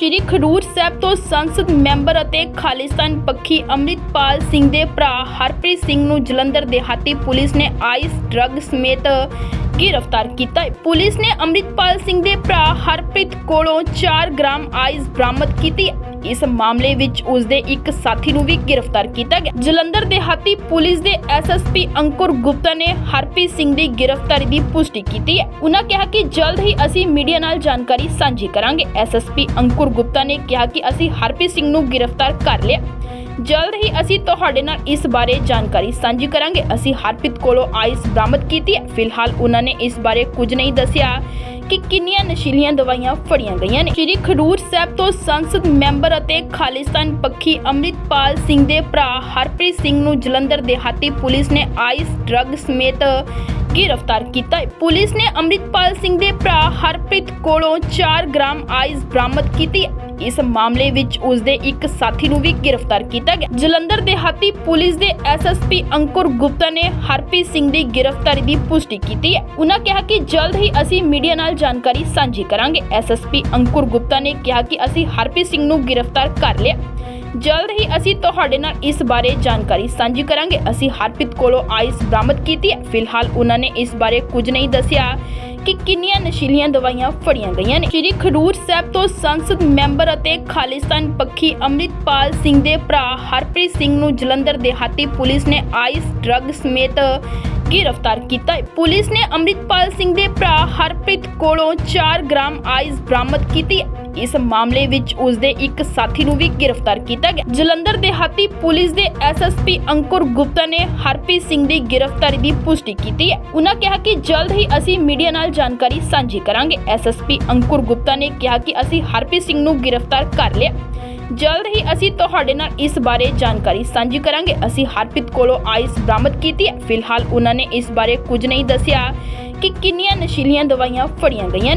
ਸ਼੍ਰੀ ਖਡੂਰ ਸਾਹਿਬ ਤੋਂ ਸੰਸਦ ਮੈਂਬਰ ਅਤੇ ਖਾਲਿਸਤਾਨ ਪੱਖੀ ਅੰਮ੍ਰਿਤਪਾਲ ਸਿੰਘ ਦੇ ਭਰਾ ਹਰਪ੍ਰੀਤ ਸਿੰਘ ਨੂੰ ਜਲੰਧਰ ਦੇਹਾਤੀ ਪੁਲਿਸ ਨੇ ਆਈਸ ਡਰੱਗ ਸਮੇਤ ਗ੍ਰਿਫਤਾਰ ਕੀਤਾ ਹੈ। ਪੁਲਿਸ ਨੇ ਅੰਮ੍ਰਿਤਪਾਲ ਸਿੰਘ ਦੇ ਭਰਾ ਹਰਪ੍ਰੀਤ ਕੋਲੋਂ 4 ਗ੍ਰਾਮ ਆਈਸ ਬਰਾਮਦ ਕੀਤੀ ਇਸ ਮਾਮਲੇ ਵਿੱਚ ਉਸ ਦੇ ਇੱਕ ਸਾਥੀ ਨੂੰ ਵੀ ਗ੍ਰਿਫਤਾਰ ਕੀਤਾ ਗਿਆ। ਜਲੰਧਰ ਦੇਹਾਤੀ ਪੁਲਿਸ ਦੇ ਐਸਐਸਪੀ ਅੰਕੁਰ ਗੁਪਤਾ ਨੇ ਹਰਪ੍ਰੀਤ ਸਿੰਘ ਦੀ ਗ੍ਰਿਫਤਾਰੀ ਦੀ ਪੁਸ਼ਟੀ ਕੀਤੀ ਹੈ। ਉਹਨਾਂ ਕਿਹਾ ਕਿ ਜਲਦ ਹੀ ਅਸੀਂ ਮੀਡੀਆ ਨਾਲ ਜਾਣਕਾਰੀ ਸਾਂਝੀ ਕਰਾਂਗੇ। ਐਸਐਸਪੀ ਅੰਕੁਰ ਗੁਪਤਾ ਨੇ ਕਿਹਾ ਕਿ ਅਸੀਂ ਹਰਪ੍ਰੀਤ ਸਿੰਘ ਨੂੰ ਗ੍ਰਿਫਤਾਰ ਕਰ ਲਿਆ। ਜਲਦ ਹੀ ਅਸੀਂ ਤੁਹਾਡੇ ਨਾਲ ਇਸ ਬਾਰੇ ਜਾਣਕਾਰੀ ਸਾਂਝੀ ਕਰਾਂਗੇ। ਅਸੀਂ ਹਰਪ੍ਰੀਤ ਕੋਲੋਂ ਆਈਸ ਬਰਾਮਦ ਕੀਤੀ ਹੈ। ਫਿਲਹਾਲ ਉਹਨਾਂ ਨੇ ਇਸ ਬਾਰੇ ਕੁਝ ਨਹੀਂ ਦੱਸਿਆ। ਕਿ ਕਿੰਨੀਆਂ ਨਸ਼ੀਲੀਆਂ ਦਵਾਈਆਂ ਫੜੀਆਂ ਗਈਆਂ ਨੇ। ਸ਼੍ਰੀ ਖਡੂਰ ਸਾਹਿਬ ਤੋਂ ਸੰਸਦ ਮੈਂਬਰ ਅਤੇ ਖਾਲਿਸਤਾਨ ਪੱਖੀ ਅੰਮ੍ਰਿਤਪਾਲ ਸਿੰਘ ਦੇ ਭਰਾ ਹਰਪ੍ਰੀਤ ਸਿੰਘ ਨੂੰ ਜਲੰਧਰ ਦੇਹਾਤੀ ਪੁਲਿਸ ਨੇ ਆਈਸ ਡਰੱਗ ਸਮੇਤ ਗ੍ਰਿਫਤਾਰ ਕੀਤਾ ਹੈ। ਪੁਲਿਸ ਨੇ ਅੰਮ੍ਰਿਤਪਾਲ ਸਿੰਘ ਦੇ ਭਰਾ ਹਰਪ੍ਰੀਤ ਕੋਲੋਂ 4 ਗ੍ਰਾਮ ਆਈਸ ਬਰਾਮਦ ਕੀਤੀ ਇਸ ਮਾਮਲੇ ਵਿੱਚ ਉਸ ਦੇ ਇੱਕ ਸਾਥੀ ਨੂੰ ਵੀ ਗ੍ਰਿਫਤਾਰ ਕੀਤਾ ਗਿਆ। ਜਲੰਧਰ ਦੇਹਾਤੀ ਪੁਲਿਸ ਦੇ ਐਸਐਸਪੀ ਅੰਕੁਰ ਗੁਪਤਾ ਨੇ ਹਰਪ੍ਰੀਤ ਸਿੰਘ ਦੀ ਗ੍ਰਿਫਤਾਰੀ ਦੀ ਪੁਸ਼ਟੀ ਕੀਤੀ ਹੈ। ਉਹਨਾਂ ਕਿਹਾ ਕਿ ਜਲਦ ਹੀ ਅਸੀਂ ਮੀਡੀਆ ਨਾਲ ਜਾਣਕਾਰੀ ਸਾਂਝੀ ਕਰਾਂਗੇ। ਐਸਐਸਪੀ ਅੰਕੁਰ ਗੁਪਤਾ ਨੇ ਕਿਹਾ ਕਿ ਅਸੀਂ ਹਰਪ੍ਰੀਤ ਸਿੰਘ ਨੂੰ ਗ੍ਰਿਫਤਾਰ ਕਰ ਲਿਆ। ਜਲਦ ਹੀ ਅਸੀਂ ਤੁਹਾਡੇ ਨਾਲ ਇਸ ਬਾਰੇ ਜਾਣਕਾਰੀ ਸਾਂਝੀ ਕਰਾਂਗੇ। ਅਸੀਂ ਹਰਪ੍ਰੀਤ ਕੋਲੋਂ ਆਈਸ ਬਰਾਮਦ ਕੀਤੀ ਹੈ। ਫਿਲਹਾਲ ਉਹਨਾਂ ਨੇ ਇਸ ਬਾਰੇ ਕੁਝ ਨਹੀਂ ਦੱਸਿਆ। ਕਿ ਕਿੰਨੀਆਂ ਨਸ਼ੀਲੀਆਂ ਦਵਾਈਆਂ ਫੜੀਆਂ ਗਈਆਂ ਨੇ। ਸ਼੍ਰੀ ਖਡੂਰ ਸਾਹਿਬ ਤੋਂ ਸੰਸਦ ਮੈਂਬਰ ਅਤੇ ਖਾਲਿਸਤਾਨ ਪੱਖੀ ਅੰਮ੍ਰਿਤਪਾਲ ਸਿੰਘ ਦੇ ਭਰਾ ਹਰਪ੍ਰੀਤ ਸਿੰਘ ਨੂੰ ਜਲੰਧਰ ਦੇਹਾਤੀ ਪੁਲਿਸ ਨੇ ਆਈਸ ਡਰੱਗ ਸਮੇਤ ਗ੍ਰਿਫਤਾਰ ਕੀਤਾ ਹੈ। ਪੁਲਿਸ ਨੇ ਅੰਮ੍ਰਿਤਪਾਲ ਸਿੰਘ ਦੇ ਭਰਾ ਹਰਪ੍ਰੀਤ ਕੋਲੋਂ 4 ਗ੍ਰਾਮ ਆਈਸ ਬਰਾਮਦ ਕੀਤੀ। ਇਸ ਮਾਮਲੇ ਵਿੱਚ ਉਸ ਦੇ ਇੱਕ ਸਾਥੀ ਨੂੰ ਵੀ ਗ੍ਰਿਫਤਾਰ ਕੀਤਾ ਗਿਆ। ਜਲੰਧਰ ਦੇਹਾਤੀ ਪੁਲਿਸ ਦੇ ਐਸਐਸਪੀ ਅੰਕੁਰ ਗੁਪਤਾ ਨੇ ਹਰਪ੍ਰੀਤ ਸਿੰਘ ਦੀ ਗ੍ਰਿਫਤਾਰੀ ਦੀ ਪੁਸ਼ਟੀ ਕੀਤੀ ਹੈ। ਉਹਨਾਂ ਕਿਹਾ ਕਿ ਜਲਦ ਹੀ ਅਸੀਂ ਮੀਡੀਆ ਨਾਲ ਜਾਣਕਾਰੀ ਸਾਂਝੀ ਕਰਾਂਗੇ। ਐਸਐਸਪੀ ਅੰਕੁਰ ਗੁਪਤਾ ਨੇ ਕਿਹਾ ਕਿ ਅਸੀਂ ਹਰਪ੍ਰੀਤ ਸਿੰਘ ਨੂੰ ਗ੍ਰਿਫਤਾਰ ਕਰ ਲਿਆ। ਜਲਦ ਹੀ ਅਸੀਂ ਤੁਹਾਡੇ ਨਾਲ ਇਸ ਬਾਰੇ ਜਾਣਕਾਰੀ ਸਾਂਝੀ ਕਰਾਂਗੇ। ਅਸੀਂ ਹਰਪ੍ਰੀਤ ਕੋਲੋਂ ਆਈਸ ਬਰਾਮਦ ਕੀਤੀ ਹੈ। ਫਿਲਹਾਲ ਉਹਨਾਂ ਨੇ ਇਸ ਬਾਰੇ ਕੁਝ ਨਹੀਂ ਦੱਸਿਆ ਕਿ ਕਿੰਨੀਆਂ ਨਸ਼ੀਲੀਆਂ ਦਵਾਈਆਂ ਫੜੀਆਂ ਗਈਆਂ ਨੇ।